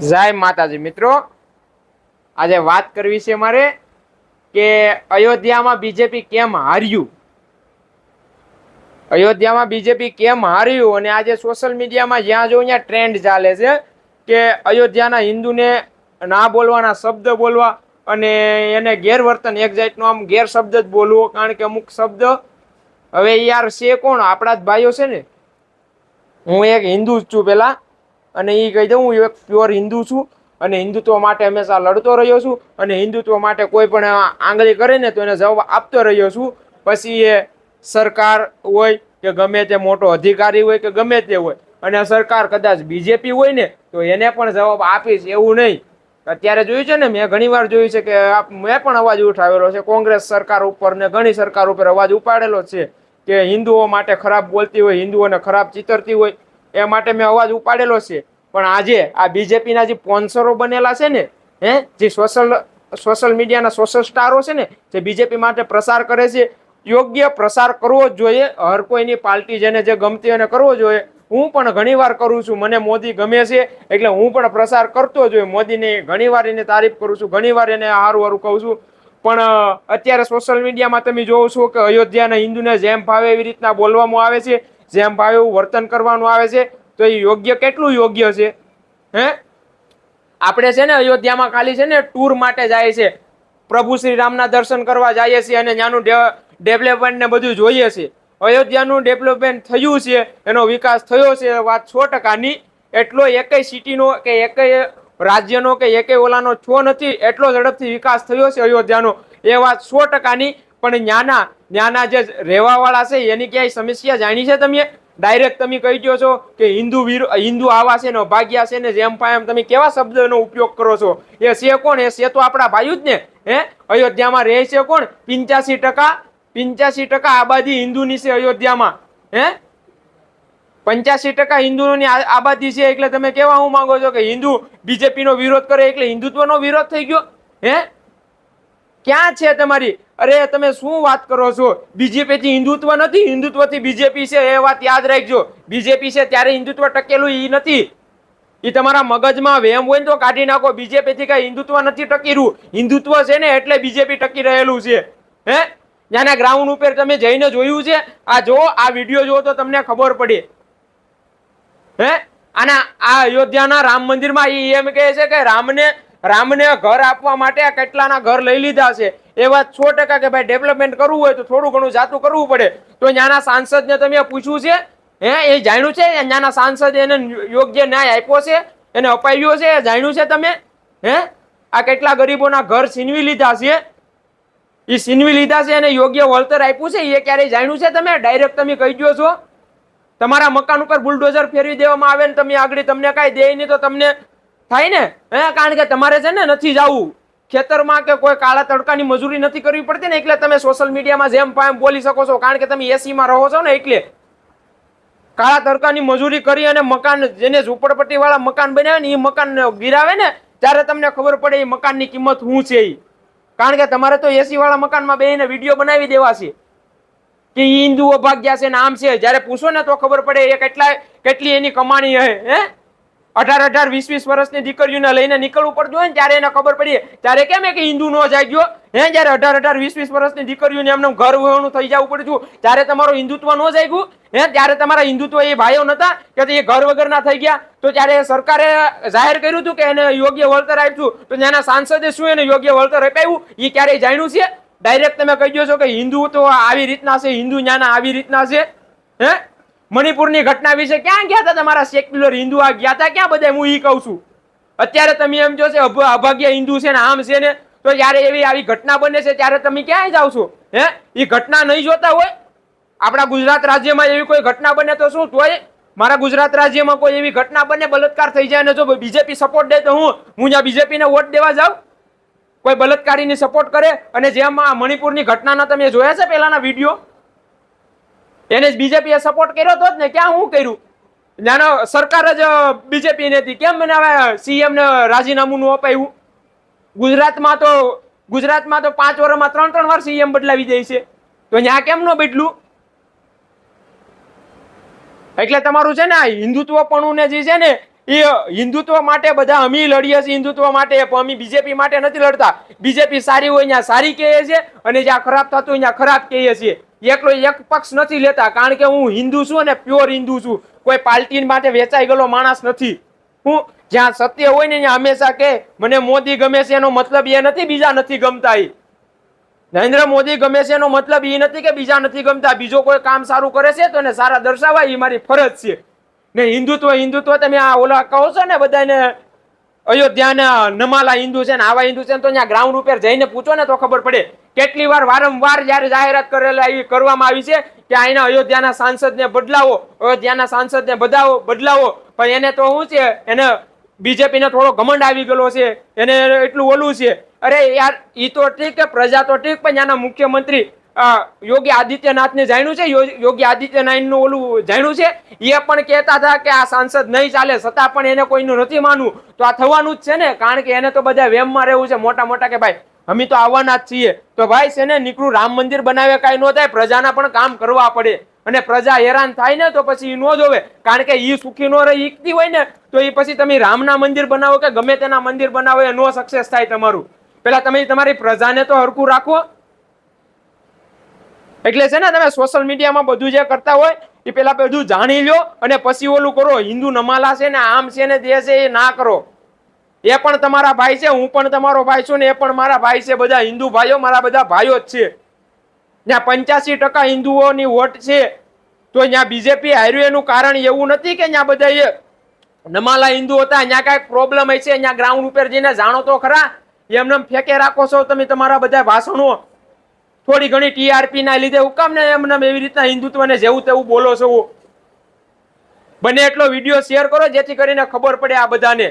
જય માતાજી, મિત્રો. આજે વાત કરવી છે મારે કે અયોધ્યામાં બીજેપી કેમ હાર્યું? અયોધ્યામાં બીજેપી કેમ હાર્યું? અને આજે સોશિયલ મીડિયામાં જ્યાં જો ત્યાં ટ્રેન્ડ ચાલે છે કે અયોધ્યાના હિન્દુને ના બોલવાના શબ્દ બોલવા અને એને ગેરવર્તન, એક જાતનો આમ ગેરશબ્દ જ બોલવો, કારણ કે અમુક શબ્દ હવે યાર છે કોણ? આપણા જ ભાઈઓ છે ને. હું એક હિન્દુ જ છું પેલા અને એ કહી દઉં, હું એક પ્યોર હિન્દુ છું અને હિન્દુત્વ માટે હંમેશા લડતો રહ્યો છું અને હિન્દુત્વ માટે કોઈ પણ આંગળી કરે ને તો એને જવાબ આપતો રહ્યો છું. પછી એ સરકાર હોય કે ગમે તે મોટો અધિકારી હોય કે ગમે તે હોય, અને સરકાર કદાચ બીજેપી હોય ને, તો એને પણ જવાબ આપીશ એવું નહીં. અત્યારે જોયું છે ને, મેં ઘણી વાર જોયું છે કે મેં પણ અવાજ ઉઠાવેલો છે, કોંગ્રેસ સરકાર ઉપર ને ઘણી સરકાર ઉપર અવાજ ઉપાડેલો છે કે હિન્દુઓ માટે ખરાબ બોલતી હોય, હિન્દુઓને ખરાબ ચિતરતી હોય એ માટે મેં અવાજ ઉપાડેલો છે. પણ આજે આ બીજેપીના જે સ્પોન્સરો બનેલા છે ને, હે, જે સોશિયલ સોશિયલ મીડિયાના સોશિયલ સ્ટારો છે ને, જે બીજેપી માટે પ્રસાર કરે છે, યોગ્ય પ્રસાર કરવો જ જોઈએ, હર કોઈની પાર્ટી જેને જે ગમતી એને કરવો જોઈએ. હું પણ ઘણીવાર કરું છું, મને મોદી ગમે છે, એટલે હું પણ પ્રસાર કરતો જ હોય. મોદીની ઘણીવાર એને તારીફ કરું છું ઘણી વાર એને હારું હારું કહું છું. પણ અત્યારે સોશિયલ મીડિયામાં તમે જોવો છો કે અયોધ્યાના હિન્દુને જેમ ભાવે એવી રીતના બોલવામાં આવે છે. જેમ ભાવે એવું વર્તન કરવાનું આવે છે, તો એ યોગ્ય કેટલું યોગ્ય છે? હે? આપણે છે ને અયોધ્યામાં ખાલી છે ને ટૂર માટે જાય છે. પ્રભુ શ્રી રામના દર્શન કરવા જઈએ છીએ અને ત્યાંનું ડેવલપમેન્ટ ને બધું જોઈએ છે. અયોધ્યાનું ડેવલપમેન્ટ થયું છે, એનો વિકાસ થયો છે વાત સો ટકાની. એટલો એકય સિટીનો કે એકય રાજ્યનો કે એકય ઓલાનો છો નથી, એટલો ઝડપથી વિકાસ થયો છે અયોધ્યાનો. એ વાત સો ટકાની. પણ ન્યાના ન્યાના જે રહેવાવાળા છે, એની ક્યાંય સમસ્યા જાણી છે તમે? ડાયરેક્ટ તમે કહી દો છો કે હિન્દુ હિન્દુ આવા છે ને ભાગ્યા છે ને જેમ પાય એમ તમે કેવા શબ્દનો ઉપયોગ કરો છો? એ છે કોણ? એ છે તો આપણા ભાઈઓ જ ને, હે? અયોધ્યામાં રહે છે કોણ? પિંચ્યાસી ટકા પિંચ્યાસી ટકા આબાદી હિન્દુની છે અયોધ્યામાં, હે? પંચ્યાસી ટકા હિન્દુઓની આબાદી છે એટલે તમે કેવા હું માંગો છો કે હિન્દુ બીજેપીનો વિરોધ કરે એટલે હિન્દુત્વનો વિરોધ થઈ ગયો, હે? ક્યાં છે તમારી? અરે, તમે શું વાત કરો છો? બીજેપી થી હિન્દુત્વ નથી હિન્દુત્વથી બીજેપી છે, એ વાત યાદ રાખજો. બીજેપી છે, ત્યારે હિન્દુત્વ ટકેલું એ નથી. એ તમારા મગજમાં વેમ હોય ને તો કાઢી નાખો. બીજેપી થી કઈ હિન્દુત્વ નથી ટકી રહ્યું હિન્દુત્વ છે ને એટલે બીજેપી ટકી રહેલું છે. હે? ત્યાંના ગ્રાઉન્ડ ઉપર તમે જઈને જોયું છે. આ જો આ વીડિયો જુઓ તો તમને ખબર પડે. હે? અને આ અયોધ્યાના રામ મંદિરમાં એ એમ કહે છે કે રામને રામને ઘર આપવા માટે કેટલાના ઘર લઈ લીધા છે. એ વાત સો ટકા કે ભાઈ ડેવલપમેન્ટ કરવું હોય તો થોડું ઘણું જાતું કરવું પડે. તો નાના સાંસદને તમે પૂછ્યું છે, હે, એ જાણ્યું છે? નાના સાંસદ એને યોગ્ય ન્યાય આપ્યો છે, એને અપાવ્યો છે જાણ્યું છે તમે? હે? આ કેટલા ગરીબોના ઘર છીનવી લીધા છે? એ છીનવી લીધા છે અને યોગ્ય વળતર આપ્યું છે એ ક્યારેય જાણ્યું છે તમે? ડાયરેક્ટ તમે કહી દો છો. તમારા મકાન ઉપર બુલડોઝર ફેરવી દેવામાં આવે ને તમે આગળ તમને કાંઈ દે નહીં તો તમને થાય ને? હે, કારણ કે તમારે છે ને નથી જવું. ખેતરમાં કે કોઈ કાળા તડકાની મજૂરી નથી કરવી પડતી ને એટલે તમે સોશિયલ મીડિયામાં જેમ પામ બોલી શકો છો, કારણ કે તમે એસીમાં રહો છો ને એટલે. કાળા તડકાની મજૂરી કરી અને મકાન, જેને ઝૂંપડપટ્ટીવાળા મકાન બનાવે ને એ મકાન ગિરાવે ને, ત્યારે તમને ખબર પડે એ મકાનની કિંમત શું છે એ કારણ કે તમારે તો એસીવાળા મકાનમાં બેહીને વીડિયો બનાવી દેવા છે. કે હિન્દુઓ ભાગ્યા છે ને આમ છે. જ્યારે પૂછો ને તો ખબર પડે એ કેટલા, કેટલી એની કમાણી હે હે? અઢાર અઢાર, વીસ વીસ વર્ષની દીકરીઓને લઈને નીકળવું પડતું હોય ને ત્યારે એને ખબર પડી ત્યારે કેમ કે હિન્દુ નો જાગ્યો હે, જ્યારે અઢાર અઢાર, વીસ વીસ વર્ષની દીકરીઓને એમને ઘર વહેણું થઈ જવું પડતું ત્યારે તમારું હિન્દુત્વ નો જાગ્યું હે, ત્યારે તમારા હિન્દુત્વ એ ભાઈઓ નતા કે એ ઘર વગરના થઈ ગયા? તો ત્યારે સરકારે જાહેર કર્યું હતું કે એને યોગ્ય વળતર આપ્યું. તો ત્યાંના સાંસદે શું એને યોગ્ય વળતર અપાવ્યું એ ક્યારેય જાણ્યું છે? ડાયરેક્ટ તમે કહી દો છો કે હિન્દુ તો આવી રીતના છે, હિન્દુ ન્યાના આવી રીતના છે? હે? મણિપુરની ઘટના વિશે ક્યાં ગયા હતા તમારા સેક્યુલર હિન્દુ? આ ગયા હતા ક્યાં બધા? હું એ કહું છું. અત્યારે તમે એમ જો છે અભાગ્ય હિન્દુ છે ને આમ છે ને, તો જ્યારે એવી આવી ઘટના બને છે ત્યારે તમે ક્યાંય જાવ છો? હે? એ ઘટના નહીં જોતા હોય? આપણા ગુજરાત રાજ્યમાં એવી કોઈ ઘટના બને તો શું? તોય મારા ગુજરાત રાજ્યમાં કોઈ એવી ઘટના બને બલાત્કાર થઈ જાય ને જો બીજેપી સપોર્ટ દે તો હું હું જ્યાં બીજેપીને વોટ દેવા જાઉં? કોઈ બળાત્કારીની સપોર્ટ કરે? અને જેમાં મણિપુરની ઘટનાના તમે જોયા છે પહેલાના વીડિયો એને જ બીજેપીએ સપોર્ટ કર્યો તો જ ને, ક્યાં હું કર્યું? નાનો સરકાર જ બીજેપી નથી કેમ મને હવે સીએમ ને રાજીનામું અપાયું? ગુજરાતમાં તો ગુજરાતમાં તો પાંચ વર્ષમાં ત્રણ ત્રણ વાર સીએમ બદલાવી જાય છે. તો ત્યાં કેમ ન બદલું? એટલે તમારું છે ને આ હિન્દુત્વપણું ને જે છે ને, એ હિન્દુત્વ માટે બધા અમે લડીએ છીએ, હિન્દુત્વ માટે, પણ અમે બીજેપી માટે નથી લડતા. બીજેપી સારી હોય ત્યાં સારી કહીએ છીએ અને જ્યાં ખરાબ થતું ત્યાં ખરાબ કહીએ છીએ એકલો એક પક્ષ નથી લેતા, કારણ કે હું હિન્દુ છું અને પ્યોર હિન્દુ છું. કોઈ પાર્ટી માટે વેચાઈ ગયેલો માણસ નથી. હું જ્યાં સત્ય હોય ને ત્યાં હંમેશા કે, મને મોદી ગમે છે એનો મતલબ એ નથી, બીજા નથી ગમતા એ નરેન્દ્ર મોદી ગમે છે એનો મતલબ એ નથી કે બીજા નથી ગમતા. બીજો કોઈ કામ સારું કરે છે તો એને સારા દર્શાવવા એ મારી ફરજ છે. ને હિન્દુત્વ હિન્દુત્વ તમે આ ઓલા કહો છો ને બધાને, અયોધ્યાના નમાલા હિન્દુ છે ને આવા હિન્દુ છે તો ત્યાં ગ્રાઉન્ડ ઉપર જઈને પૂછો ને તો ખબર પડે. કેટલી વાર વારંવાર જ્યારે જાહેરાત કરેલા એવી કરવામાં આવી છે કે અહીંના અયોધ્યાના સાંસદને બદલાવો, અયોધ્યાના સાંસદને બદલાવો બદલાવો. પણ એને તો શું છે, એને બીજેપીને થોડો ઘમંડ આવી ગયેલો છે, એને એટલું ઓલું છે. અરે યાર એ તો ઠીક કે પ્રજા તો ઠીક, પણ ત્યાંના મુખ્યમંત્રી યોગી આદિત્યનાથને જાણ્યું છે? યોગી આદિત્યનાથનું ઓલું જાણ્યું છે? એ પણ કહેતા હતા કે આ સાંસદ નહીં ચાલે, છતાં પણ એને કોઈનું નથી માનવું. તો આ થવાનું જ છે ને? કારણ કે એને તો બધા વેમમાં રહેવું છે મોટા મોટા કે ભાઈ અમે તો આવવાના જ છીએ. તો ભાઈ છે ને, નીકળું, રામ મંદિર બનાવે કાંઈ ન થાય, પ્રજાના પણ કામ કરવા પડે. અને પ્રજા હેરાન થાય ને, તો પછી ન જોવે. કારણ કે ઈ સુખી ન રહી ઈકતી હોય ને, તો એ પછી તમે રામના મંદિર બનાવો કે ગમે તેના મંદિર બનાવો, એ નો સક્સેસ થાય તમારું. પેલા તમે તમારી પ્રજાને તો હરખું રાખો. એટલે છે ને, તમે સોશિયલ મીડિયામાં બધું જે કરતા હોય એ પેલા બધું જાણી લો અને પછી ઓલું કરો, હિન્દુ નમાલા છે ને, આમ છે ને, તે છે એ ના કરો. એ પણ તમારા ભાઈ છે, હું પણ તમારો ભાઈ છું ને એ પણ મારા ભાઈ છે, બધા હિન્દુ ભાઈઓ મારા બધા ભાઈઓ જ છે. ત્યાં પંચ્યાસી ટકા હિન્દુઓની વોટ છે, તો ત્યાં બીજેપી હાર્યું એનું કારણ એવું નથી કે ત્યાં બધા એ નમાલા હિન્દુ હતા, ત્યાં કાંઈક પ્રોબ્લેમ છે ત્યાં ગ્રાઉન્ડ ઉપર જઈને જાણો તો ખરા. એમને ફેંકે રાખો છો તમે તમારા બધા ભાષણો. થોડી ઘણી ટીઆરપી ના લીધે હું કામ ને એમને એવી રીતના હિન્દુત્વને જેવું તેવું બોલો છો. બને એટલો વીડિયો શેર કરો જેથી કરીને ખબર પડે આ બધાને.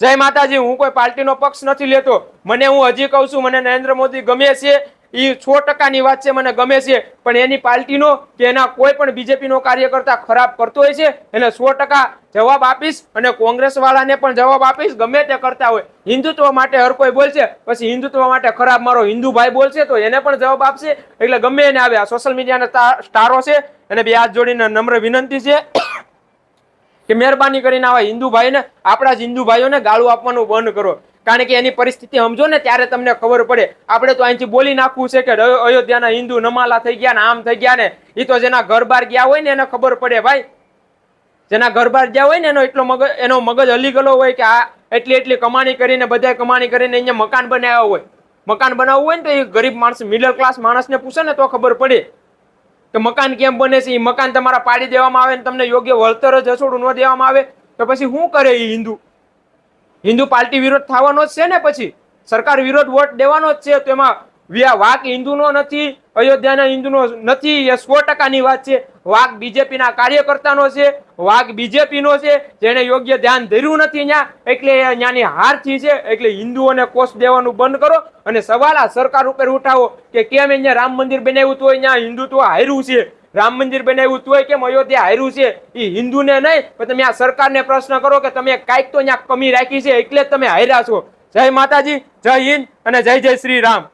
જય માતાજી, હું કોઈ પાર્ટીનો પક્ષ નથી લેતો. મને હું હજી કહું છું, મને નરેન્દ્ર મોદી ગમે છે એ સો ટકાની વાત છે, મને ગમે છે, પણ એની પાર્ટીનો કે એના કોઈ પણ બીજેપીનો કાર્યકર્તા ખરાબ કરતો હોય છે એને સો ટકા જવાબ આપીશ અને કોંગ્રેસ વાળાને પણ જવાબ આપીશ, ગમે તે કરતા હોય. હિન્દુત્વ માટે હર કોઈ બોલશે, પછી હિન્દુત્વ માટે ખરાબ મારો હિન્દુ ભાઈ બોલશે, તો એને પણ જવાબ આપશે, એટલે ગમે એને આવે. આ સોશિયલ મીડિયાના સ્ટારો છે, અને બે હાથ જોડીને નમ્ર વિનંતી છે. કે મહેરબાની કરીને આવા હિન્દુ ભાઈને આપણા જ હિન્દુ ભાઈઓને ગાળું આપવાનું બંધ કરો. કારણ કે એની પરિસ્થિતિ સમજો ને, ત્યારે તમને ખબર પડે. આપણે તો અહીંથી બોલી નાખવું છે કે અયો- અયોધ્યાના હિન્દુ નમાલા થઈ ગયા ને, આમ થઈ ગયા ને એ તો જેના ઘર બાર ગયા હોય ને, એને ખબર પડે ભાઈ. જેના ઘર બાર ગયા હોય ને, એનો એટલો મગજ એનો મગજ હલી ગયેલો હોય કે આ એટલી એટલી કમાણી કરીને બધા કમાણી કરીને અહીંયા મકાન બનાવ્યા હોય. મકાન બનાવવું હોય ને, તો એ ગરીબ માણસ મિડલ ક્લાસ માણસને પૂછે ને, તો ખબર પડે. કે મકાન કેમ બને છે? એ મકાન તમારા પાડી દેવામાં આવે ને તમને યોગ્ય વળતર જ હસોડું ન દેવામાં આવે, તો પછી શું કરે એ હિન્દુ? હિન્દુ પાર્ટી વિરોધ થવાનો જ છે ને પછી? સરકાર વિરોધ વોટ દેવાનો જ છે, તો એમાં વાક હિન્દુનો નથી અયોધ્યાના હિન્દુનો નથી, એ સો ટકાની વાત છે. વાઘ બીજેપીના કાર્યકર્તાનો છે, વાઘ બીજેપીનો છે જેને યોગ્ય ધ્યાન ધર્યું નથી ત્યાં એટલે ત્યાંની હારથી છે એટલે હિન્દુઓને કોષ દેવાનું બંધ કરો અને સવાલ આ સરકાર ઉપર ઉઠાવો કે કેમ અહીંયા રામ મંદિર બનાવ્યું તો ત્યાં હિન્દુત્વ હાર્યું છે? રામ મંદિર બનાવ્યું તોય કેમ અયોધ્યા હાર્યું છે? એ હિન્દુને નહીં, પણ તમે આ સરકારને પ્રશ્ન કરો કે તમે કાંઈક તો અહીંયા કમી રાખી છે, એટલે જ તમે હાર્યા છો. જય માતાજી, જય હિન્દ અને જય જય શ્રી રામ.